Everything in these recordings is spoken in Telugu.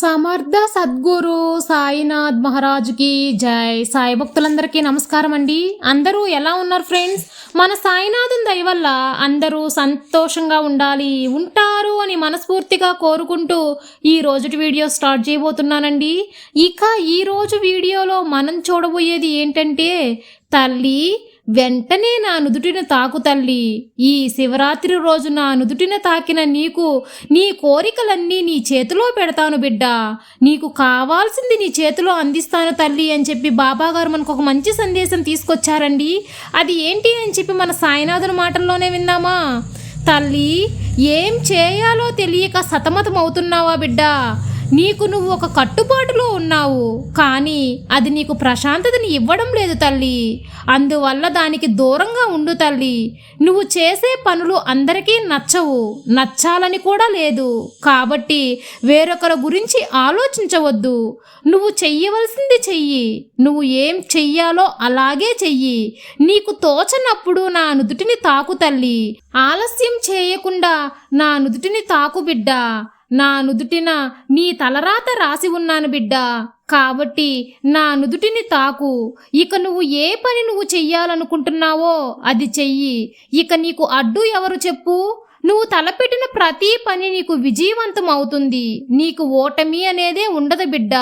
సమర్థ సద్గురు సాయినాథ్ మహారాజుకి జై. సాయి భక్తులందరికీ నమస్కారం అండి. అందరూ ఎలా ఉన్నారు ఫ్రెండ్స్? మన సాయినాథం దయ వల్ల అందరూ సంతోషంగా ఉండాలి ఉంటారు అని మనస్ఫూర్తిగా కోరుకుంటూ ఈ రోజుటి వీడియో స్టార్ట్ చేయబోతున్నానండి. ఇక ఈరోజు వీడియోలో మనం చూడబోయేది ఏంటంటే తల్లి వెంటనే నా నుదుటిన తాకు తల్లి. ఈ శివరాత్రి రోజు నా నుదుటిన తాకిన నీకు నీ కోరికలన్నీ నీ చేతిలో పెడతాను బిడ్డ. నీకు కావాల్సింది నీ చేతిలో అందిస్తాను తల్లి అని చెప్పి బాబాగారు మనకు ఒక మంచి సందేశం తీసుకొచ్చారండి. అది ఏంటి అని చెప్పి మన సాయినాథుని మాటల్లోనే విందామా? తల్లి ఏం చేయాలో తెలియక సతమతం అవుతున్నావా బిడ్డ? నీకు నువ్వు ఒక కట్టుబాటులో ఉన్నావు కానీ అది నీకు ప్రశాంతతని ఇవ్వడం లేదు తల్లి. అందువల్ల దానికి దూరంగా ఉండు తల్లి. నువ్వు చేసే పనులు అందరికీ నచ్చవు నచ్చాలని కూడా లేదు. కాబట్టి వేరొకరి గురించి ఆలోచించవద్దు. నువ్వు చెయ్యవలసింది చెయ్యి. నువ్వు ఏం చెయ్యాలో అలాగే చెయ్యి. నీకు తోచనప్పుడు నా నుదుటిని తాకు తల్లి. ఆలస్యం చేయకుండా నా నుదుటిని తాకు బిడ్డ. నా నుదుటిన నీ తలరాత రాసి ఉన్నాను బిడ్డ. కాబట్టి నా నుదుటిని తాకు. ఇక నువ్వు ఏ పని నువ్వు చెయ్యాలనుకుంటున్నావో అది చెయ్యి. ఇక నీకు అడ్డు ఎవరు చెప్పు? నువ్వు తలపెట్టిన ప్రతి పని నీకు విజయవంతం అవుతుంది. నీకు ఓటమి అనేదే ఉండదు బిడ్డ.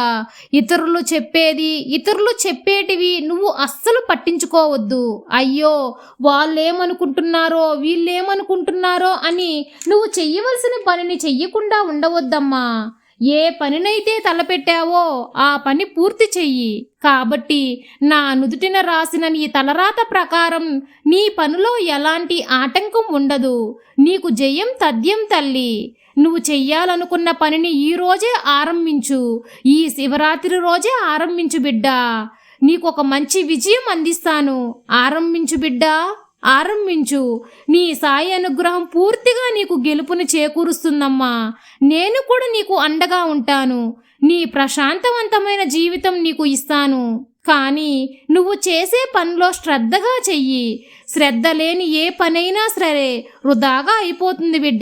ఇతరులు చెప్పేది ఇతరులు చెప్పేటివి నువ్వు అస్సలు పట్టించుకోవద్దు. అయ్యో వాళ్ళేమనుకుంటున్నారో వీళ్ళేమనుకుంటున్నారో అని నువ్వు చెయ్యవలసిన పనిని చెయ్యకుండా ఉండవద్దమ్మా. ఏ పనినైతే తలపెట్టావో ఆ పని పూర్తి చెయ్యి. కాబట్టి నా నుదుటిన రాసిన నీ తలరాత ప్రకారం నీ పనిలో ఎలాంటి ఆటంకం ఉండదు. నీకు జయం తథ్యం తల్లి. నువ్వు చెయ్యాలనుకున్న పనిని ఈ రోజే ఆరంభించు. ఈ శివరాత్రి రోజే ఆరంభించు బిడ్డా. నీకు ఒక మంచి విజయం అందిస్తాను. ఆరంభించు బిడ్డా. ఆరంభించు. నీ సాయి అనుగ్రహం పూర్తిగా నీకు గెలుపుని చేకూరుస్తుందమ్మా. నేను కూడా నీకు అండగా ఉంటాను. నీ ప్రశాంతవంతమైన జీవితం నీకు ఇస్తాను. కానీ నువ్వు చేసే పనిలో శ్రద్ధగా చెయ్యి. శ్రద్ధ లేని ఏ పనైనా సరే వృధాగా అయిపోతుంది బిడ్డ.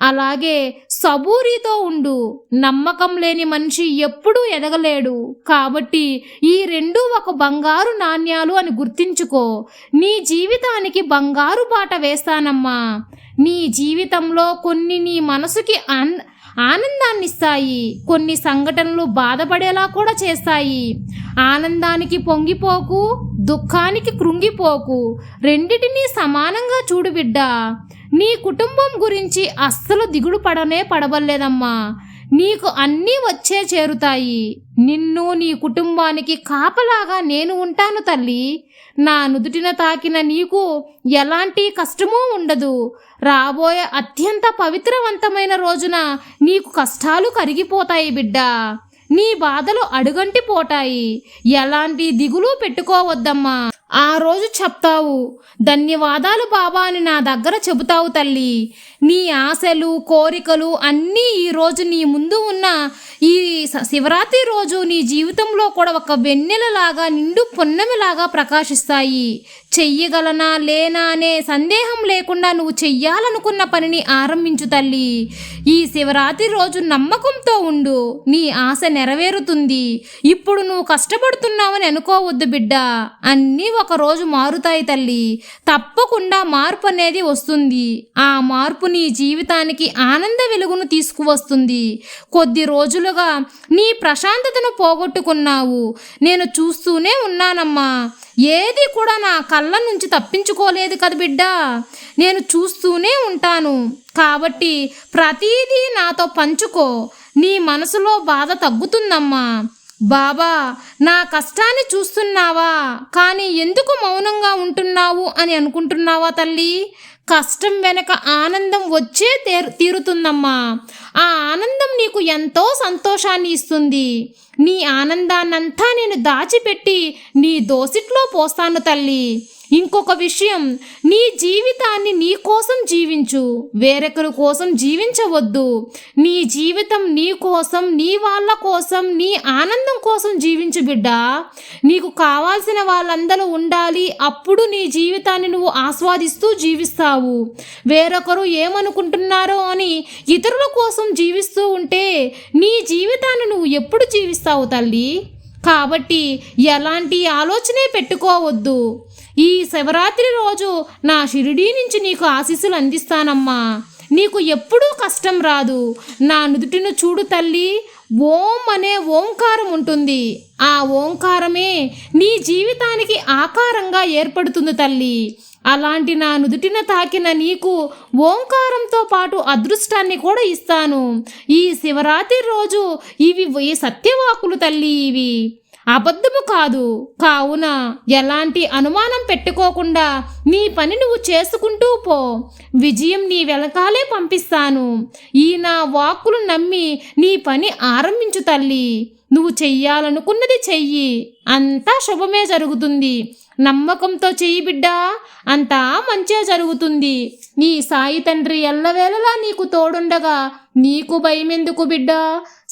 అలాగే సబూరితో ఉండు. నమ్మకం లేని మనిషి ఎప్పుడూ ఎదగలేడు. కాబట్టి ఈ రెండు ఒక బంగారు నాణ్యాలు అని గుర్తించుకో. నీ జీవితానికి బంగారు బాట వేస్తానమ్మా. నీ జీవితంలో కొన్ని నీ మనసుకి అన్ ఆనందాన్నిస్తాయి. కొన్ని సంఘటనలు బాధపడేలా కూడా చేస్తాయి. ఆనందానికి పొంగిపోకు దుఃఖానికి కృంగిపోకు. రెండిటినీ సమానంగా చూడు బిడ్డ. నీ కుటుంబం గురించి అస్సలు దిగుడు పడనే పడవలేదమ్మా నీకు అన్నీ వచ్చే చేరుతాయి. నిన్ను నీ కుటుంబానికి కాపలాగా నేను ఉంటాను తల్లి. నా నుదుటిన తాకిన నీకు ఎలాంటి కష్టమూ ఉండదు. రాబోయే అత్యంత పవిత్రవంతమైన రోజున నీకు కష్టాలు కరిగిపోతాయి బిడ్డ. నీ బాధలు అడుగంటి పోతాయి. ఎలాంటి దిగులు పెట్టుకోవద్దమ్మా. ఆ రోజు చెప్తావు ధన్యవాదాలు బాబా అని నా దగ్గర చెబుతావు తల్లి. నీ ఆశలు కోరికలు అన్నీ ఈ రోజు నీ ముందు ఉన్న ఈ శివరాత్రి రోజు నీ జీవితంలో కూడా ఒక వెన్నెలలాగా నిండు పున్నమిలాగా ప్రకాశిస్తాయి. చెయ్యగలనా లేనా అనే సందేహం లేకుండా నువ్వు చెయ్యాలనుకున్న పనిని ఆరంభించు తల్లి. ఈ శివరాత్రి రోజు నమ్మకంతో ఉండు. నీ ఆశ నెరవేరుతుంది. ఇప్పుడు నువ్వు కష్టపడుతున్నావని అనుకోవద్దు బిడ్డ. అన్నీ ఒకరోజు మారుతాయి తల్లి. తప్పకుండా మార్పు అనేది వస్తుంది. ఆ మార్పు నీ జీవితానికి ఆనంద వెలుగును తీసుకువస్తుంది. కొద్ది రోజులుగా నీ ప్రశాంతతను పోగొట్టుకున్నావు. నేను చూస్తూనే ఉన్నానమ్మా. ఏది కూడా నా కళ్ళ నుంచి తప్పించుకోలేదు కదా బిడ్డ. నేను చూస్తూనే ఉంటాను. కాబట్టి ప్రతిదీ నాతో పంచుకో. నీ మనసులో బాధ తగ్గుతుందమ్మా. బాబా నా కష్టాన్ని చూస్తున్నావా? కానీ ఎందుకు మౌనంగా ఉంటున్నావు అని అనుకుంటున్నావా తల్లి? కష్టం వెనక ఆనందం వచ్చే తీరు తీరుతుందమ్మా. ఆ ఆనందం నీకు ఎంతో సంతోషాన్ని ఇస్తుంది. నీ ఆనందాన్నంతా నేను దాచిపెట్టి నీ దోసిట్లో పోస్తాను తల్లి. ఇంకొక విషయం నీ జీవితాన్ని నీ కోసం జీవించు. వేరొకరి కోసం జీవించవద్దు. నీ జీవితం నీ కోసం నీ వాళ్ళ కోసం నీ ఆనందం కోసం జీవించు బిడ్డ. నీకు కావాల్సిన వాళ్ళందరూ ఉండాలి. అప్పుడు నీ జీవితాన్ని నువ్వు ఆస్వాదిస్తూ జీవిస్తావు. వేరొకరు ఏమనుకుంటున్నారో అని ఇతరుల కోసం జీవిస్తూ ఉంటే నీ జీవితాన్ని నువ్వు ఎప్పుడు జీవిస్తావు? తల్లి. కాబట్టి ఎలాంటి ఆలోచనే పెట్టుకోవద్దు. ఈ శివరాత్రి రోజు నా షిరిడీ నుంచి నీకు ఆశీస్సులు అందిస్తానమ్మా. నీకు ఎప్పుడూ కష్టం రాదు. నా నుదుటిను చూడు తల్లి. ఓం అనే ఓంకారం ఉంటుంది. ఆ ఓంకారమే నీ జీవితానికి ఆకారంగా ఏర్పడుతుంది తల్లి. అలాంటి నా నుదుటిన తాకిన నీకు ఓంకారంతో పాటు అదృష్టాన్ని కూడా ఇస్తాను. ఈ శివరాత్రి రోజు ఇవి ఈ సత్యవాకులు తల్లి ఇవి? అబద్ధము కాదు. కావున ఎలాంటి అనుమానం పెట్టుకోకుండా నీ పని నువ్వు చేసుకుంటూ పో. విజయం నీ వెనకాలే పంపిస్తాను. ఈ నా వాక్కులు నమ్మి నీ పని ఆరంభించు తల్లి. నువ్వు చెయ్యాలనుకున్నది చెయ్యి. అంతా శుభమే జరుగుతుంది. నమ్మకంతో చెయ్యి బిడ్డా. అంతా మంచే జరుగుతుంది. నీ సాయి తండ్రి ఎల్లవేళలా నీకు తోడుండగా నీకు భయమెందుకు బిడ్డా?